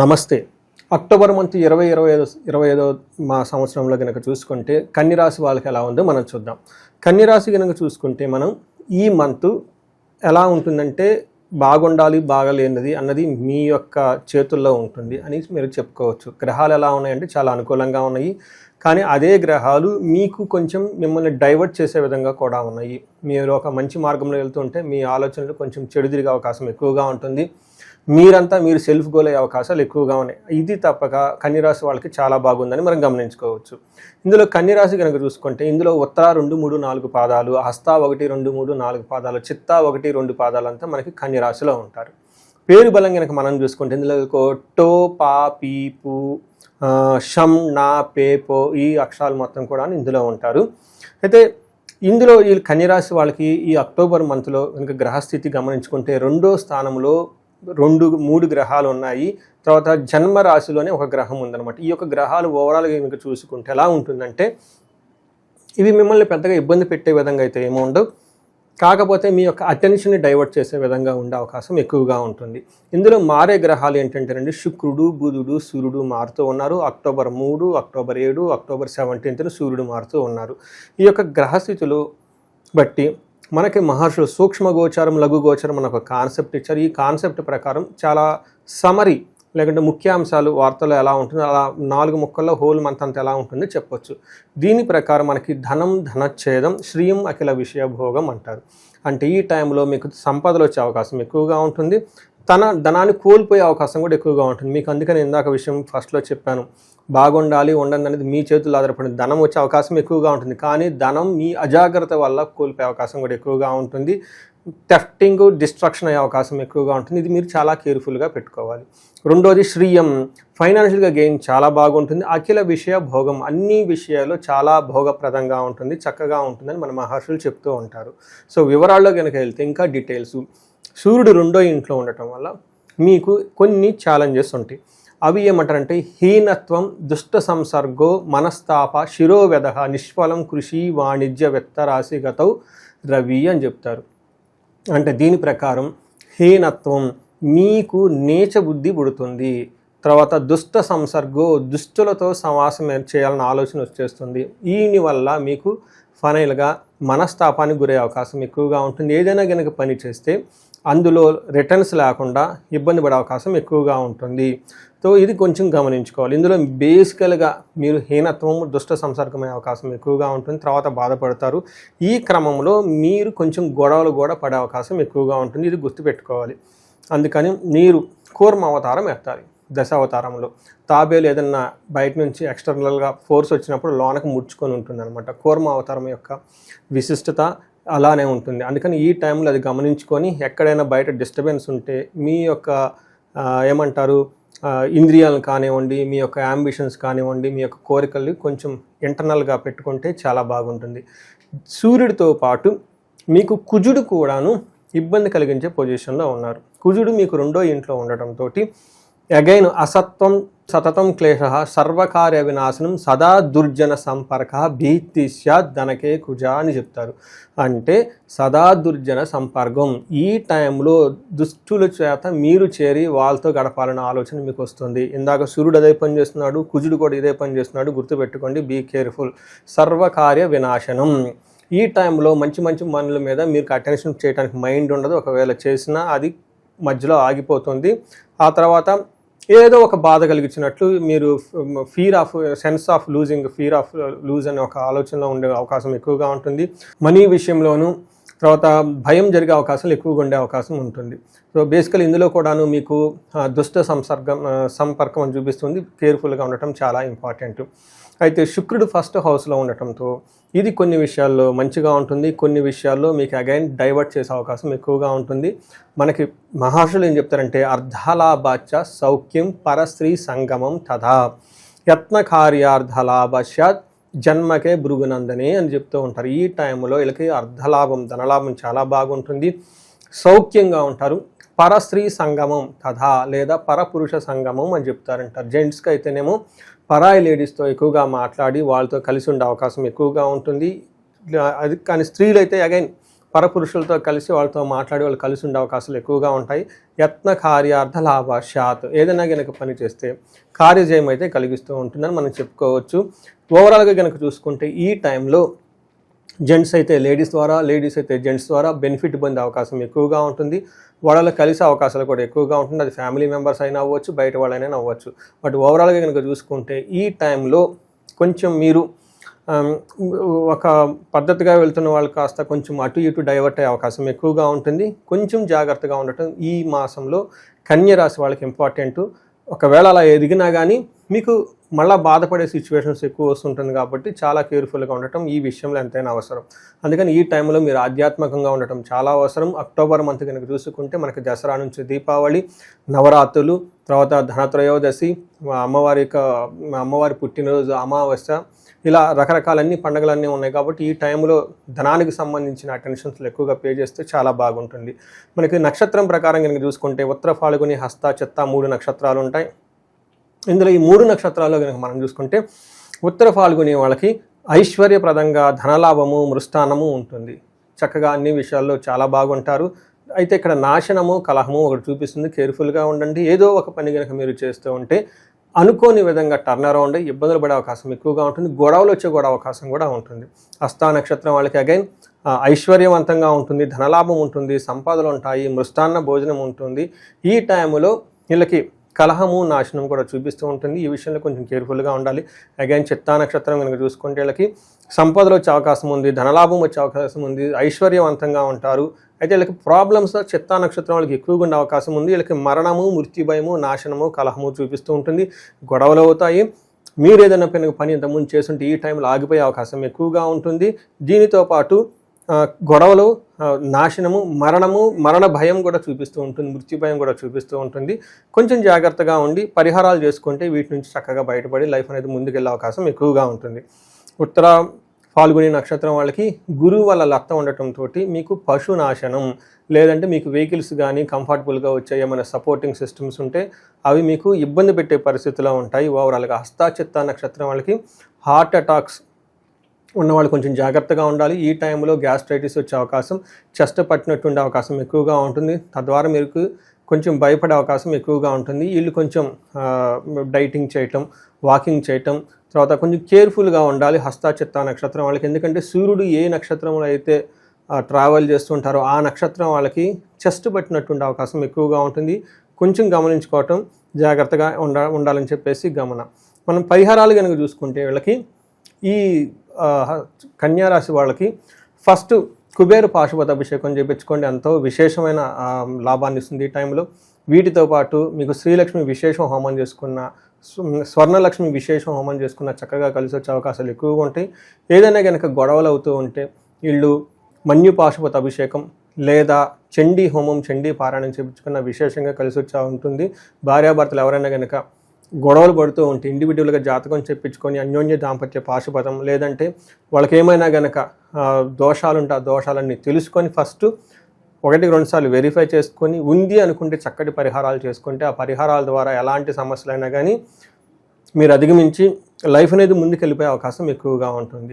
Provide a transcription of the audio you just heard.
నమస్తే. October month ఇరవై ఇరవై ఐదు ఇరవై ఐదో మా సంవత్సరంలో కనుక చూసుకుంటే కన్నిరాశి వాళ్ళకి ఎలా ఉందో మనం చూద్దాం. కన్నిరాశి కనుక చూసుకుంటే మనం ఈ మంత్ ఎలా ఉంటుందంటే బాగుండాలి బాగలేనిది అన్నది మీ యొక్క చేతుల్లో ఉంటుంది అని మీరు చెప్పుకోవచ్చు. గ్రహాలు ఎలా ఉన్నాయంటే చాలా అనుకూలంగా ఉన్నాయి. కానీ అదే గ్రహాలు మీకు కొంచెం మిమ్మల్ని డైవర్ట్ చేసే విధంగా కూడా ఉన్నాయి. మీరు ఒక మంచి మార్గంలో వెళ్తుంటే మీ ఆలోచనలు కొంచెం చెడు తిరిగే అవకాశం ఎక్కువగా ఉంటుంది. మీరంతా మీరు సెల్ఫ్ గోల్ అయ్యే అవకాశాలు ఎక్కువగా ఉన్నాయి. ఇది తప్పక కన్యరాశి వాళ్ళకి చాలా బాగుందని మనం గమనించుకోవచ్చు. ఇందులో కన్యరాశి కనుక చూసుకుంటే ఇందులో ఉత్తర రెండు మూడు నాలుగు పాదాలు హస్త ఒకటి రెండు మూడు నాలుగు పాదాలు చిత్త ఒకటి రెండు పాదాలు అంతా మనకి కన్యరాశిలో ఉంటారు. పేరు బలం కనుక మనం చూసుకుంటే ఇందులో టో పా పీ షమ్ షం నా పే పో ఈ అక్షరాలు మొత్తం కూడా ఇందులో ఉంటారు. అయితే ఇందులో ఈ కన్యరాశి వాళ్ళకి ఈ అక్టోబర్ మంత్లో కనుక గ్రహస్థితి గమనించుకుంటే రెండో స్థానంలో రెండు మూడు గ్రహాలు ఉన్నాయి. తర్వాత జన్మ రాశిలోనే ఒక గ్రహం ఉందన్నమాట. ఈ యొక్క గ్రహాలు ఓవరాల్గా మీకు చూసుకుంటే ఎలా ఉంటుందంటే ఇవి మిమ్మల్ని పెద్దగా ఇబ్బంది పెట్టే విధంగా అయితే ఏమో ఉండవు. కాకపోతే మీ యొక్క అటెన్షన్ని డైవర్ట్ చేసే విధంగా ఉండే అవకాశం ఎక్కువగా ఉంటుంది. ఇందులో మారే గ్రహాలు ఏంటంటేనండి శుక్రుడు బుధుడు సూర్యుడు మారుతూ ఉన్నారు. అక్టోబర్ మూడు అక్టోబర్ ఏడు అక్టోబర్ సెవెంటీన్త్న సూర్యుడు మారుతూ ఉన్నారు. ఈ యొక్క గ్రహస్థితులు బట్టి మనకి మహర్షులు సూక్ష్మ గోచారం లఘు గోచారం అన్న ఒక కాన్సెప్ట్ ఇచ్చారు. ఈ కాన్సెప్ట్ ప్రకారం చాలా సమరీ లేకుంటే ముఖ్యాంశాలు వార్తలు ఎలా ఉంటుందో అలా నాలుగు ముక్కల్లో హోల్ మంత్ అంత ఎలా ఉంటుందో చెప్పొచ్చు. దీని ప్రకారం మనకి ధనం ధనచ్ఛేదం శ్రీయం అఖిల విషయ భోగం అంటారు. అంటే ఈ టైంలో మీకు సంపదలు వచ్చే అవకాశం ఎక్కువగా ఉంటుంది. తన ధనాన్ని కోల్పోయే అవకాశం కూడా ఎక్కువగా ఉంటుంది. మీకు అందుకని ఇందాక విషయం ఫస్ట్లో చెప్పాను. బాగుండాలి ఉండండి అనేది మీ చేతుల్లో ఆధారపడింది ధనం వచ్చే అవకాశం ఎక్కువగా ఉంటుంది. కానీ ధనం మీ అజాగ్రత్త వల్ల కోల్పోయే అవకాశం కూడా ఎక్కువగా ఉంటుంది. టెఫ్టింగ్ డిస్ట్రక్షన్ అయ్యే అవకాశం ఎక్కువగా ఉంటుంది. ఇది మీరు చాలా కేర్ఫుల్గా పెట్టుకోవాలి. రెండోది శ్రీయం. ఫైనాన్షియల్గా గెయిన్ చాలా బాగుంటుంది. అఖిల విషయ భోగం అన్ని విషయాల్లో చాలా భోగప్రదంగా ఉంటుంది చక్కగా ఉంటుందని మన మహర్షులు చెప్తూ ఉంటారు. సో వివరాల్లో కనుక వెళ్తే ఇంకా డీటెయిల్స్ సూర్యుడు రెండో ఇంట్లో ఉండటం వల్ల మీకు కొన్ని ఛాలెంజెస్ ఉంటాయి. అవి ఏమంటారంటే హీనత్వం దుష్ట సంసర్గో మనస్తాప శిరోవ్యధ నిష్ఫలం కృషి వాణిజ్య వెత్తరాశిగతౌ రవి అని చెప్తారు. అంటే దీని ప్రకారం హీనత్వం మీకు నీచ బుద్ధి పుడుతుంది. తర్వాత దుష్ట సంసర్గో దుష్టులతో సమాసం ఏర్- చేయాలన్న ఆలోచన వచ్చేస్తుంది. దీని వల్ల మీకు ఫైనల్గా మనస్తాపానికి గురే అవకాశం ఎక్కువగా ఉంటుంది. ఏదైనా కనుక పని చేస్తే అందులో రిటర్న్స్ లేకుండా ఇబ్బంది పడే అవకాశం ఎక్కువగా ఉంటుంది. సో ఇది కొంచెం గమనించుకోవాలి. ఇందులో బేసికల్గా మీరు హీనత్వం దుష్ట సంసర్గమయ్యే అవకాశం ఎక్కువగా ఉంటుంది. తర్వాత బాధపడతారు. ఈ క్రమంలో మీరు కొంచెం గొడవలు కూడా పడే అవకాశం ఎక్కువగా ఉంటుంది. ఇది గుర్తుపెట్టుకోవాలి. అందుకని మీరు కూర్మ అవతారం ఎత్తాలి. దశావతారంలో. తాబేలు ఏదన్నా బయట నుంచి ఎక్స్టర్నల్గా ఫోర్స్ వచ్చినప్పుడు లోనకు ముడుచుకొని ఉంటుంది అనమాట కూర్మ అవతారం యొక్క విశిష్టత అలానే ఉంటుంది. అందుకని ఈ టైంలో అది గమనించుకొని ఎక్కడైనా బయట డిస్టర్బెన్స్ ఉంటే మీ యొక్క ఏమంటారు ఇంద్రియాలను కానివ్వండి మీ యొక్క అంబిషన్స్ కానివ్వండి మీ యొక్క కోరికలు కొంచెం ఇంటర్నల్గా పెట్టుకుంటే చాలా బాగుంటుంది. సూర్యుడితో పాటు మీకు కుజుడు కూడాను ఇబ్బంది కలిగించే పొజిషన్లో ఉన్నారు. కుజుడు మీకు రెండో ఇంట్లో ఉండటంతో అగైన్ అసత్వం సతతం క్లేశ సర్వకార్య వినాశనం సదా దుర్జన సంపర్క భీతి స్యాత్ ధనకే కుజ అని చెప్తారు అంటే సదా దుర్జన సంపర్కం ఈ టైంలో దుష్టుల చేత మీరు చేరి వాళ్ళతో గడపాలన్న ఆలోచన మీకు వస్తుంది ఇందాక సూర్యుడు అదే పని చేస్తున్నాడు కుజుడు కూడా ఇదే పని చేస్తున్నాడు గుర్తుపెట్టుకోండి బీ కేర్ఫుల్ సర్వకార్య వినాశనం ఈ టైంలో మంచి మంచి పనుల మీద మీకు అటెన్షన్ చేయడానికి మైండ్ ఉండదు ఒకవేళ చేసినా అది మధ్యలో ఆగిపోతుంది. ఆ తర్వాత ఏదో ఒక బాధ కలిగించినట్లు మీరు fear of sense of losing fear of lose అనే ఒక ఆలోచనలో ఉండే అవకాశం ఎక్కువగా ఉంటుంది. మనీ విషయంలోనూ తర్వాత భయం జరిగే అవకాశాలు ఎక్కువగా ఉండే అవకాశం ఉంటుంది. సో బేసికల్ ఇందులో కూడాను మీకు దుష్ట సంసర్గం సంపర్కం అని చూపిస్తుంది. కేర్ఫుల్గా ఉండటం చాలా ఇంపార్టెంట్ అయితే శుక్రుడు ఫస్ట్ హౌస్లో ఉండటంతో ఇది కొన్ని విషయాల్లో మంచిగా ఉంటుంది కొన్ని విషయాల్లో మీకు అగైన్ డైవర్ట్ చేసే అవకాశం ఎక్కువగా ఉంటుంది. మనకి మహర్షులు ఏం చెప్తారంటే అర్ధలాభాచ సౌఖ్యం పరస్త్రీ సంగమం తథా యత్న కార్యార్ధలాభాశ్యాత్ జన్మకే భృగునందనే అని చెప్తూ ఉంటారు. ఈ టైంలో వీళ్ళకి అర్ధలాభం ధనలాభం చాలా బాగుంటుంది. సౌఖ్యంగా ఉంటారు. పరస్త్రీ సంగమం తథా లేదా పరపురుష సంగమం అని చెప్తారంటారు. జెంట్స్కి అయితేనేమో పరాయి లేడీస్తో ఎక్కువగా మాట్లాడి వాళ్ళతో కలిసి ఉండే అవకాశం ఎక్కువగా ఉంటుంది. అది కానీ స్త్రీలు అయితే అగైన్ పరపురుషులతో కలిసి వాళ్ళతో మాట్లాడి వాళ్ళు కలిసి ఉండే అవకాశాలు ఎక్కువగా ఉంటాయి. యత్న కార్యార్థ లాభ శాత్ ఏదైనా గనక పని చేస్తే కార్యజయం అయితే కలిగిస్తూ ఉంటుందని మనం చెప్పుకోవచ్చు. ఓవరాల్గా గనక చూసుకుంటే ఈ టైంలో జెంట్స్ అయితే లేడీస్ ద్వారా లేడీస్ అయితే జెంట్స్ ద్వారా బెనిఫిట్ పొందే అవకాశం ఎక్కువగా ఉంటుంది. వాళ్ళలో కలిసే అవకాశాలు కూడా ఎక్కువగా ఉంటుంది. అది ఫ్యామిలీ మెంబర్స్ అయినా అవ్వచ్చు బయట వాళ్ళైనా అవ్వచ్చు. బట్ ఓవరాల్గా కనుక చూసుకుంటే ఈ టైంలో కొంచెం మీరు ఒక పద్ధతిగా వెళ్తున్న వాళ్ళు కాస్త కొంచెం అటు ఇటు డైవర్ట్ అయ్యే అవకాశం ఎక్కువగా ఉంటుంది. కొంచెం జాగ్రత్తగా ఉండటం ఈ మాసంలో కన్య రాశి వాళ్ళకి ఇంపార్టెంట్. ఒకవేళ అలా ఎదిగినా కానీ మీకు మళ్ళీ బాధపడే సిచ్యువేషన్స్ ఎక్కువ వస్తుంటుంది కాబట్టి చాలా కేర్ఫుల్గా ఉండటం ఈ విషయంలో ఎంతైనా అవసరం. అందుకని ఈ టైంలో మీరు ఆధ్యాత్మికంగా ఉండటం చాలా అవసరం. అక్టోబర్ మంత్ కనుక చూసుకుంటే మనకి దసరా నుంచి దీపావళి నవరాత్రులు తర్వాత ధనత్రయోదశి అమ్మవారి యొక్క అమ్మవారి పుట్టినరోజు అమావాస్య ఇలా రకరకాలన్నీ పండుగలన్నీ ఉన్నాయి కాబట్టి ఈ టైంలో ధనానికి సంబంధించిన అటెన్షన్స్లు ఎక్కువగా పే చేస్తే చాలా బాగుంటుంది. మనకి నక్షత్రం ప్రకారం కనుక చూసుకుంటే ఉత్తర ఫాల్గుని హస్త చెత్త మూడు నక్షత్రాలు ఉంటాయి. ఇందులో ఈ మూడు నక్షత్రాల్లో కనుక మనం చూసుకుంటే ఉత్తర పాల్గొనే వాళ్ళకి ఐశ్వర్యప్రదంగా ధనలాభము మృష్టానము ఉంటుంది. చక్కగా అన్ని విషయాల్లో చాలా బాగుంటారు. అయితే ఇక్కడ నాశనము కలహము ఒకటి చూపిస్తుంది. కేర్ఫుల్గా ఉండండి. ఏదో ఒక పని కనుక మీరు చేస్తూ ఉంటే అనుకోని విధంగా టర్న్ అరౌండ్ ఇబ్బందులు పడే అవకాశం ఎక్కువగా ఉంటుంది. గొడవలు వచ్చే కూడా అవకాశం కూడా ఉంటుంది. హస్తా నక్షత్రం వాళ్ళకి అగైన్ ఐశ్వర్యవంతంగా ఉంటుంది. ధనలాభం ఉంటుంది. సంపాదలు ఉంటాయి. మృష్టాన్న భోజనం ఉంటుంది. ఈ టైంలో వీళ్ళకి కలహము నాశనం కూడా చూపిస్తూ ఉంటుంది. ఈ విషయంలో కొంచెం కేర్ఫుల్గా ఉండాలి. అగైన్ చిత్తా నక్షత్రం కనుక చూసుకుంటే వీళ్ళకి సంపదలు వచ్చే అవకాశం ఉంది ధనలాభం వచ్చే అవకాశం ఉంది ఐశ్వర్యవంతంగా ఉంటారు. అయితే వీళ్ళకి ప్రాబ్లమ్స్ చిత్తా నక్షత్రం వాళ్ళకి ఎక్కువగా ఉండే అవకాశం ఉంది. వీళ్ళకి మరణము మృత్యుభయము నాశనము కలహము చూపిస్తూ ఉంటుంది. గొడవలు అవుతాయి. మీరు ఏదైనా పని పని ఇంతకుముందు చేస్తుంటే ఈ టైంలో ఆగిపోయే అవకాశం ఎక్కువగా ఉంటుంది. దీనితో పాటు గొడవలు నాశనము మరణము మరణ భయం కూడా చూపిస్తూ ఉంటుంది మృత్యు భయం కూడా చూపిస్తూ ఉంటుంది. కొంచెం జాగ్రత్తగా ఉండి పరిహారాలు చేసుకుంటే వీటి నుంచి చక్కగా బయటపడి లైఫ్ అనేది ముందుకెళ్ళే అవకాశం ఎక్కువగా ఉంటుంది. ఉత్తర పాల్గొని నక్షత్రం వాళ్ళకి గురువు వల్ల లత్త ఉండటంతో మీకు పశు నాశనం లేదంటే మీకు వెహికల్స్ కానీ కంఫర్టబుల్గా వచ్చే ఏమైనా సపోర్టింగ్ సిస్టమ్స్ ఉంటే అవి మీకు ఇబ్బంది పెట్టే పరిస్థితిలో ఉంటాయి. ఓవరాల్గా హస్తాచిత్త నక్షత్రం వాళ్ళకి హార్ట్ అటాక్స్ ఉన్నవాళ్ళు కొంచెం జాగ్రత్తగా ఉండాలి. ఈ టైంలో గ్యాస్ట్రైటిస్ వచ్చే అవకాశం చెస్ట్ పట్టినట్టుండే అవకాశం ఎక్కువగా ఉంటుంది. తద్వారా మీకు కొంచెం భయపడే అవకాశం ఎక్కువగా ఉంటుంది. వీళ్ళు కొంచెం డైటింగ్ చేయటం వాకింగ్ చేయటం తర్వాత కొంచెం కేర్ఫుల్గా ఉండాలి. హస్తా చిత్తా నక్షత్రం వాళ్ళకి. ఎందుకంటే సూర్యుడు ఏ నక్షత్రంలో అయితే ట్రావెల్ చేస్తుంటారో ఆ నక్షత్రం వాళ్ళకి చెస్ట్ పట్టినట్టుండే అవకాశం ఎక్కువగా ఉంటుంది. కొంచెం గమనించుకోవటం జాగ్రత్తగా ఉండ ఉండాలని చెప్పేసి గమన. మనం పరిహారాలు కనుక చూసుకుంటే వీళ్ళకి ఈ కన్యారాశి వాళ్ళకి ఫస్ట్ కుబేరు పాశుపత అభిషేకం చేయించుకోండి ఎంతో విశేషమైన లాభాన్ని ఇస్తుంది ఈ టైంలో. వీటితో పాటు మీకు శ్రీలక్ష్మి విశేషం హోమం చేసుకున్న స్వ- స్వర్ణలక్ష్మి విశేషం హోమం చేసుకున్న చక్కగా కలిసి వచ్చే అవకాశాలు ఎక్కువగా ఉంటాయి. ఏదైనా కనుక గొడవలు అవుతూ ఉంటే వీళ్ళు మన్యు పాశుపత అభిషేకం లేదా చండీ హోమం చండీ పారాయణం చేయించుకున్న విశేషంగా కలిసి వచ్చా ఉంటుంది. భార్యాభర్తలు ఎవరైనా కనుక గొడవలు పడుతూ ఉంటే ఇండివిజువల్గా జాతకం చెప్పించుకొని అన్యోన్య దాంపత్య పాశుపతం లేదంటే వాళ్ళకి ఏమైనా గనక దోషాలుంటే ఆ దోషాలన్నీ తెలుసుకొని ఫస్ట్ ఒకటి రెండుసార్లు వెరిఫై చేసుకొని ఉంది అనుకుంటే చక్కటి పరిహారాలు చేసుకుంటే ఆ పరిహారాల ద్వారా ఎలాంటి సమస్యలైనా కానీ మీరు అధిగమించి లైఫ్ అనేది ముందుకు వెళ్ళిపోయే అవకాశం ఎక్కువగా ఉంటుంది.